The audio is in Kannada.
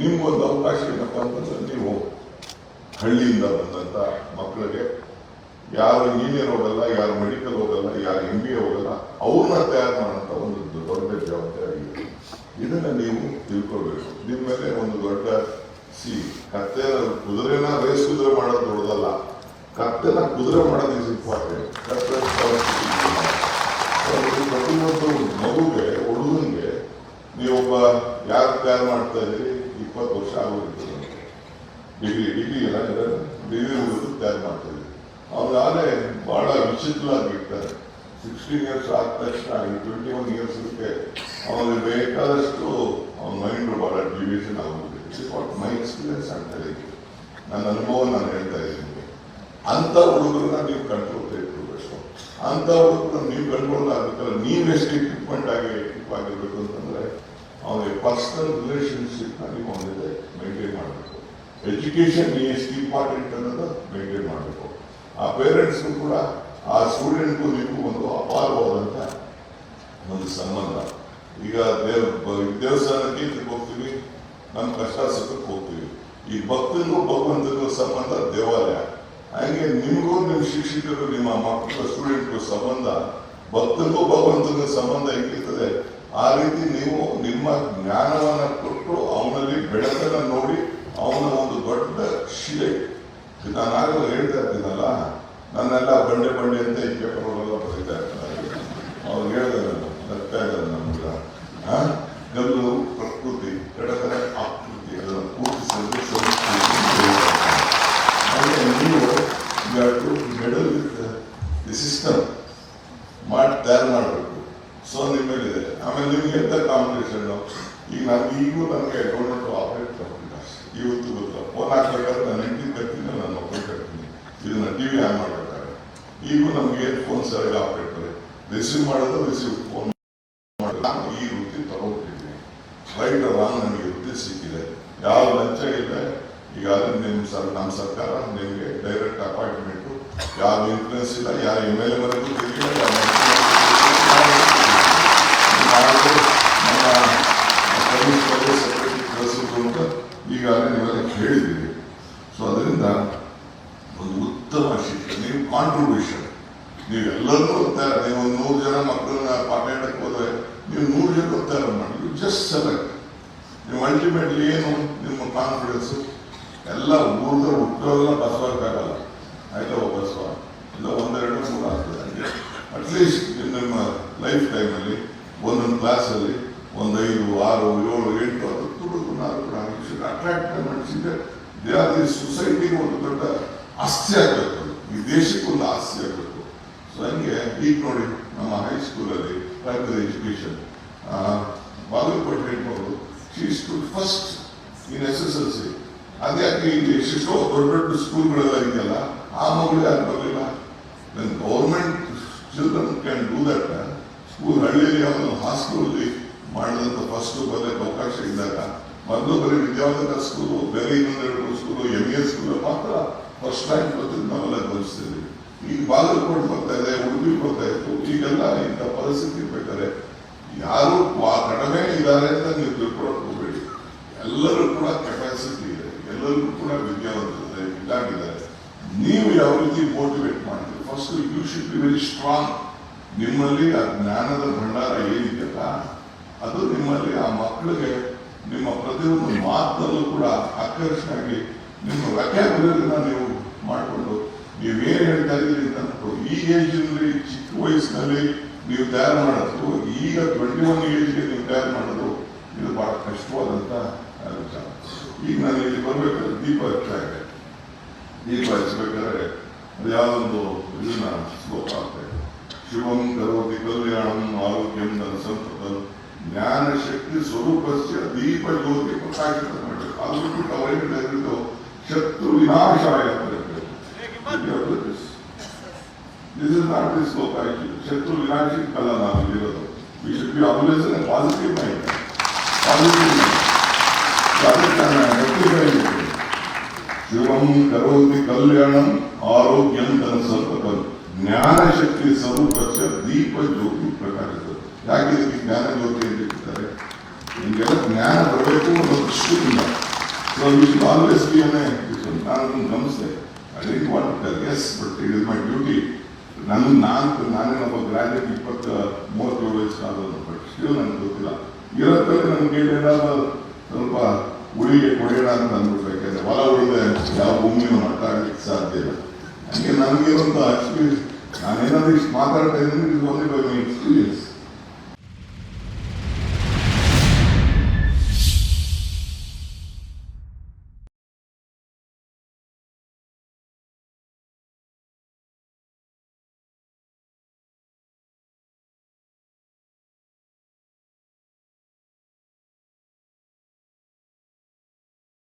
ನಿಮ್ಗೊಂದು ಅವಕಾಶ ಏನಪ್ಪ ಅಂತಂದ್ರೆ ನೀವು ಹಳ್ಳಿಯಿಂದ ಬಂದಂತ ಮಕ್ಕಳಿಗೆ ಯಾರು ಇಂಜಿನಿಯರ್ ಹೋಗಲ್ಲ ಯಾರು ಮೆಡಿಕಲ್ ಹೋಗಲ್ಲ, ಯಾರು ಎಂ ಬಿ ಎ ಹೋಗಲ್ಲ, ಅವ್ರನ್ನ ತಯಾರು ಮಾಡೋಂಥ ಒಂದು ದೊಡ್ಡ ಜವಾಬ್ದಾರಿ ಇದೆ ಇದನ್ನ ನೀವು ತಿಳ್ಕೊಳ್ಬೇಕು. ನಿಮ್ಮ ಮೇಲೆ ಒಂದು ದೊಡ್ಡ, ಸಿ ಕತ್ತೆ ಕುದುರೆನ ರೇಸ್ ಕುದುರೆ ಮಾಡೋದು ದೊಡ್ಡದಲ್ಲ. ಕತ್ತೆನ ಕುದುರೆ ಮಾಡೋದು ಇಸ್ ಇಂಪಾರ್ಟೆಂಟ್ ಪ್ರತಿಯೊಂದು ಮಗುಗೆ, ಹುಡುಗನ್ಗೆ ನೀವೊಬ್ಬ ಯಾರು ತಯಾರು ಮಾಡ್ತಾ ಇದ್ದೀರಿ? ಇಪ್ಪತ್ತು ವರ್ಷ ಆಗೋಗಿರ್ತದೆ ಡಿಗ್ರಿ ಡಿಗ್ರಿ ಎಲ್ಲ ಡಿಗ್ರಿ ಹುಡುಗರು ತಯಾರು ಮಾಡ್ತಾರೆ ಅವ್ರ ಅವ್ರಾಗಲೇ ಬಹಳ ವಿಚಿತ್ರವಾಗಿರ್ತಾರೆ ಸಿಕ್ಸ್ಟೀನ್ ಇಯರ್ಸ್ ಆದ ತಕ್ಷಣ ಟ್ವೆಂಟಿ ಒನ್ ಇಯರ್ಸ್ಗೆ ಅವನಿಗೆ ಬೇಕಾದಷ್ಟು ಅವನ ಮೈಂಡ್ ಬಹಳ ಡಿವಿಷನ್ ಆಗೋಗಿದೆ. ಇಟ್ಸ್ ವಾಟ್ ಮೈ ಎಕ್ಸ್ಪೀರಿಯನ್ಸ್ ಅಂತ ಹೇಳಿ ನನ್ನ ಅನುಭವ ನಾನು ಹೇಳ್ತಾ ಇದ್ದೀನಿ ಅಂಥ ಹುಡುಗರನ್ನ ನೀವು ಕಂಟ್ರೋಲ್ ಇಟ್ಕೋಬೇಕು ಅಂಥ ಹುಡುಗರನ್ನ ನೀವು ಕಂಟ್ರೋಲ್ ಆಗಬೇಕಲ್ಲ. ನೀವೆಷ್ಟು ಪರ್ಸನಲ್ ರಿಲೇಷನ್ ನೀವು ಹೊಂದಿದೆ ಮೇಂಟೈನ್ ಮಾಡಬೇಕು. ಎಜುಕೇಶನ್ ಎಷ್ಟು ಇಂಪಾರ್ಟೆಂಟ್ ಅನ್ನೋದು ಮೇಂಟೈನ್ ಮಾಡಬೇಕು. ಆ ಪೇರೆಂಟ್ಸ್ ಕೂಡ, ಆ ಸ್ಟೂಡೆಂಟ್ಗೂ ನಿಮಗೂ ಒಂದು ಅಪಾರವಾದಂತ ಒಂದು ಸಂಬಂಧ. ಈಗ ದೇವ್ ದೇವಸ್ಥಾನಕ್ಕೆ ಇದಕ್ಕೆ ಹೋಗ್ತೀವಿ, ನಮ್ಮ ಕಷ್ಟ ಸುಖಕ್ಕೆ ಹೋಗ್ತೀವಿ. ಈ ಭಕ್ತನಿಗೂ ಭಗವಂತನಿಗೂ ಸಂಬಂಧ ದೇವಾಲಯ. ಹಾಗೆ ನಿಮಗೂ ನಿಮ್ಮ ಶಿಕ್ಷಕರು ನಿಮ್ಮ ಮಕ್ಕಳ ಸ್ಟೂಡೆಂಟ್ಗೂ ಸಂಬಂಧ ಭಕ್ತನಿಗೂ ಭಗವಂತನಿಗೂ ಸಂಬಂಧ ಹೇಗಿರ್ತದೆ? ಆ ರೀತಿ ನೀವು ನಿಮ್ಮ ಜ್ಞಾನವನ್ನು ಕೊಟ್ಟು ಅವನಲ್ಲಿ ಬೆಳಕನ್ನು ನೋಡಿ ಅವನ ಒಂದು ದೊಡ್ಡ ಶಿಲೆ. ನಾನು ಹೇಳ್ತಾ ಇರ್ತೀನಲ್ಲ, ನನ್ನೆಲ್ಲ ಬಂಡೆ ಬಂಡೆ ಅಂತ ಈ ಪೇಪರ್ ಒಳಗೆಲ್ಲ ಬರೀತಾ ಇರ್ತಾರೆ. ಅವ್ರು ಹೇಳಿದ್ರೆ, ನಗ್ತಾ ಇದ್ದಾರೆ ನಮ್ಗೆ? ಗಲ್ಲು ಪ್ರಕೃತಿ, ಕಡಕರ ಆಕೃತಿ, ಅದನ್ನು ಪೂರ್ತಿಸಲು ಹಾಗೆ ನೀವು ಮೆಡಲ್ ದಿ ಸಿಸ್ಟಮ್ ಮಾಡಿ ತಯಾರು ಮಾಡಬೇಕು ಸೊ ಇದೆ ಆಮೇಲೆ ನಿಮ್ಗೆ ಎಂತ ಕಾಂಪಿಟೇಷನ್ ಈಗ ನಾನು ಈಗೂ ನನಗೆ ಗೌರ್ಮೆಂಟ್ ಆಪರೇಟ್ ತಗೊಂಡಿಲ್ಲ ಇವತ್ತು ಗೊತ್ತಿಲ್ಲ ಫೋನ್ ಹಾಕ್ಬೇಕಾದ್ರೆ ನಾನು ಹೆಂಡತಿ ಕಟ್ತೀನಿ ನನ್ನ ಮಕ್ಕಳು ಕಟ್ತೀನಿ ಇದನ್ನ ಟಿವಿ ಆನ್ ಮಾಡ್ಬೇಕಾದ್ರೆ. ನಮ್ಗೆ ಏನು ಫೋನ್ ಸರಿಯಾಗಿ ಆಪರೇಟ್ ರಿಸೀವ್ ಮಾಡೋದು ರಿಸೀವ್ ಫೋನ್ ನಾನು ಈ ವೃತ್ತಿ ತಗೊಂಡಿದ್ದೀನಿ. ರೈಟ್ ರಾಂಗ್ ನನಗೆ ವೃತ್ತಿ ಸಿಕ್ಕಿದೆ. ಯಾವ ಲಂಚ ಇಲ್ಲ ಈಗಾಗಲೇ ನಿಮ್ಮ ಸರ್ ನಮ್ಮ ಸರ್ಕಾರ ನಿಮಗೆ ಡೈರೆಕ್ಟ್ ಅಪಾಯಿಂಟ್ಮೆಂಟು ಯಾವ ಇನ್ಫ್ಲೂಯೆನ್ಸ್ ಇಲ್ಲ ಯಾವ ಎಂ ಎಲ್ ಎವರೆಗೂ ತಿರುಗಿಲ್ಲ ಯಾವ ಅಂತ ಈಗಾಗಲೇ ನೀವೆಲ್ಲ ಕೇಳಿದ್ದೀರಿ ಸೊ ಅದರಿಂದ ಒಂದು ಉತ್ತಮ ಶಿಕ್ಷಣ, ನೀವು ಕಾಂಟ್ರಿಬ್ಯೂಷನ್ ನೀವೆಲ್ಲರೂ ತಯಾರು ನೀವು ನೂರು ಜನ ಮಕ್ಕಳನ್ನ ಪಾಠ ಹೇಳಕ್ಕೆ ಹೋದ್ರೆ ನೀವು ನೂರು ಜನ ತಯಾರು ಮಾಡಿ ಜಸ್ಟ್ ಸೆಲೆಕ್ಟ್ ನೀವು ಅಲ್ಟಿಮೇಟ್ಲಿ ಏನು ನಿಮ್ಮ ಕಾನ್ಫಿಡೆನ್ಸು ಎಲ್ಲ ಊರ್ದ ಹುಟ್ಟೋದೆಲ್ಲ ಬಸವಾಗಲ್ಲ ಆಯ್ತಾ ಬಸವ. ಇಲ್ಲ, ಒಂದೆರಡು ಮೂರು ಆಗ್ತದೆ. ಅಟ್ಲೀಸ್ಟ್ ನಿಮ್ಮ ಲೈಫ್ ಟೈಮಲ್ಲಿ ಒಂದೊಂದು ಕ್ಲಾಸಲ್ಲಿ ಒಂದು ಐದು, ಆರು, ಏಳು, ಎಂಟು, ಹತ್ತು ಹುಡುಗರು ಕೂಡ ಅಟ್ರಾಕ್ಟ್ ಮಾಡಿಸಿದ್ರೆ ದೇ ಆರ್ ಸೊಸೈಟಿಗೆ ಒಂದು ದೊಡ್ಡ ಆಸ್ತಿ ಆಗಬೇಕು. ಈ ದೇಶಕ್ಕೆ ಒಂದು ಆಸ್ತಿ ಆಗಬೇಕು. ಸೊ ಹಂಗೆ ಈಗ ನೋಡಿ ನಮ್ಮ ಹೈಸ್ಕೂಲಲ್ಲಿ ಪ್ರೈಮರಿ ಎಜುಕೇಷನ್ ಬಾಗಲಕೋಟೆ ಹೆಣ್ಮಗಳು she's to first in S S L C ಅದ್ಯಾಕೆ ಇಲ್ಲಿ ಎಷ್ಟೋ ದೊಡ್ಡ ದೊಡ್ಡ ಸ್ಕೂಲ್ಗಳೆಲ್ಲ ಇದೆಯಲ್ಲ? ಆ ಮಗಳು ಯಾಕೆ ಬರಲಿಲ್ಲ government children can do that school ಹಳ್ಳಿಯಲ್ಲಿ ಅವನು ಹಾಸ್ಕೂಲಲ್ಲಿ ಮಾಡಿದಂಥ ಫಸ್ಟ್ ಬರಲಿಕ್ಕೆ ಅವಕಾಶ ಇದ್ದಾಗ, ಮೊದಲು ಬರೀ ವಿದ್ಯಾವಂತ ಸ್ಕೂಲು ಬೇರೆ ಇನ್ನೊಂದೆರಡು ಸ್ಕೂಲು ಎಂ ಎ ಸ್ಕೂಲ್ ಮಾತ್ರ ಫಸ್ಟ್ ರ್ಯಾಂಕ್ ಬರ್ತದೆ ನಾವೆಲ್ಲ ಗಮನಿಸ್ತೇವೆ ಈಗ ಬಾಗಲಕೋಟೆ ಬರ್ತಾ ಇದೆ, ಉಡುಪಿ ಬರ್ತಾ ಇತ್ತು, ಈಗೆಲ್ಲ ಇಂಥ ಪರಿಸ್ಥಿತಿ ಬೇಕಾದ್ರೆ ಯಾರು ಕಡಿಮೆ ಇದ್ದಾರೆ ಅಂತ ನೀವು ತಿಳ್ಕೊಳಕ್ ಹೋಗಬೇಡಿ ಎಲ್ಲರೂ ಕೂಡ ಕೆಪಾಸಿಟಿ ಇದೆ, ಎಲ್ಲರಿಗೂ ಕೂಡ ವಿದ್ಯಾವಂತರಿದ್ದಾರೆ, ಇದಾಗಿದ್ದಾರೆ. ನೀವು ಯಾವ ರೀತಿ ಮೋಟಿವೇಟ್ ಮಾಡ್ತೀರಿ first you should be very strong ನಿಮ್ಮಲ್ಲಿ ಆ ಜ್ಞಾನದ ಭಂಡಾರ ಏನಿದೆಯಲ್ಲ, ಅದು ನಿಮ್ಮಲ್ಲಿ ಆ ಮಕ್ಕಳಿಗೆ, ನಿಮ್ಮ ಪ್ರತಿಯೊಂದು ಮಾತಲ್ಲೂ ಕೂಡ ಆಕರ್ಷಣೆ ಆಗಿ ನಿಮ್ಮ ವ್ಯಾಖ್ಯಾನ ನೀವು ಮಾಡಿಕೊಂಡು, ನೀವೇನು ಹೇಳ್ತಾ ಇದ್ದೀರಿ ಅಂತ ಈ ಏಜ್ನಲ್ಲಿ ಚಿಕ್ಕ ವಯಸ್ಸಿನಲ್ಲಿ ನೀವು ತಯಾರು ಮಾಡೋದು ಈಗ ಟ್ವೆಂಟಿ ಒನ್ ಏಜ್ಗೆ ನೀವು ತಯಾರು ಮಾಡೋದು ಇದು ಬಹಳ ಕಷ್ಟವಾದಂತ ವಿಚಾರ. ಈಗ ನಾನು ಇಲ್ಲಿ ಬರಬೇಕಾದ್ರೆ ದೀಪ ಇದೆ ದೀಪ ಹಚ್ಚಬೇಕಾದ್ರೆ ಅದು ಯಾವುದೊಂದು ಇದನ್ನ ಇದೆ. शिवम करोति कल्याणम आरोग्यम धन संपदम ज्ञान शक्ति स्वरूप से दीप ज्योति प्रकाशित आलोक कवय लेकर तो शत्रु विनाशाय This is not this book actually. Shatru Vinashi Kala Nama Devata. We should be always in a positive mind. Positive mind. Positive mind. Shivam Karoti Kalyanam Arogyam Dhanasarpakam. ಶಕ್ತಿ ಸ್ವರೂಪಕ್ಕೆ ದೀಪ ಜ್ಯೋತಿ ಪ್ರಕಾಶಿತ ಯಾಕೆ ಇದಕ್ಕೆ ಜ್ಞಾನ ಜ್ಯೋತಿ ಅಂತ ಇಟ್ಟಿದ್ದಾರೆ? ನಿಮಗೆಲ್ಲ ಜ್ಞಾನ ಬರಬೇಕು ಅನ್ನೋ ದೃಷ್ಟಿಯಿಂದ. So you should always be ಅನ್ ನಾನು ಗಮನಿಸಿದೆ. I didn't want as but it is my duty ನನ್ನ, ನಾನು ನಮ್ಮ ಗ್ರಾಜುಯೇಟ್ ಇಪ್ಪತ್ತ ಮೂವತ್ತು ವಯಸ್ಸು ಆದವನು ಬಟ್ ಸ್ಟಿಲ್ ನನಗೆ ಗೊತ್ತಿಲ್ಲ. ಇರತ್ತಲ್ಲಿ ನನಗೆ ಏನಾದ್ರು ಸ್ವಲ್ಪ ಉಳಿಗೆ ಕೊಡೋಣ ಅಂತ ಅಂದ್ಬಿಟ್ಟು ಯಾಕಂದ್ರೆ ಹೊಲ ಉಳಿದೆ ಯಾವ ಭೂಮಿನೂ ಮಟ್ಟ ಆಗ್ಲಿಕ್ಕೆ ಸಾಧ್ಯ ಇಲ್ಲ. ಹಂಗೆ ನನಗಿರುವಂಥ ಎಕ್ಸ್ಪೀರಿಯನ್ಸ್ ನಾನೇನಾದ್ರು ಇಷ್ಟು ಮಾತಾಡ್ತಾ ಇದ್ದೀನಿ ಇದು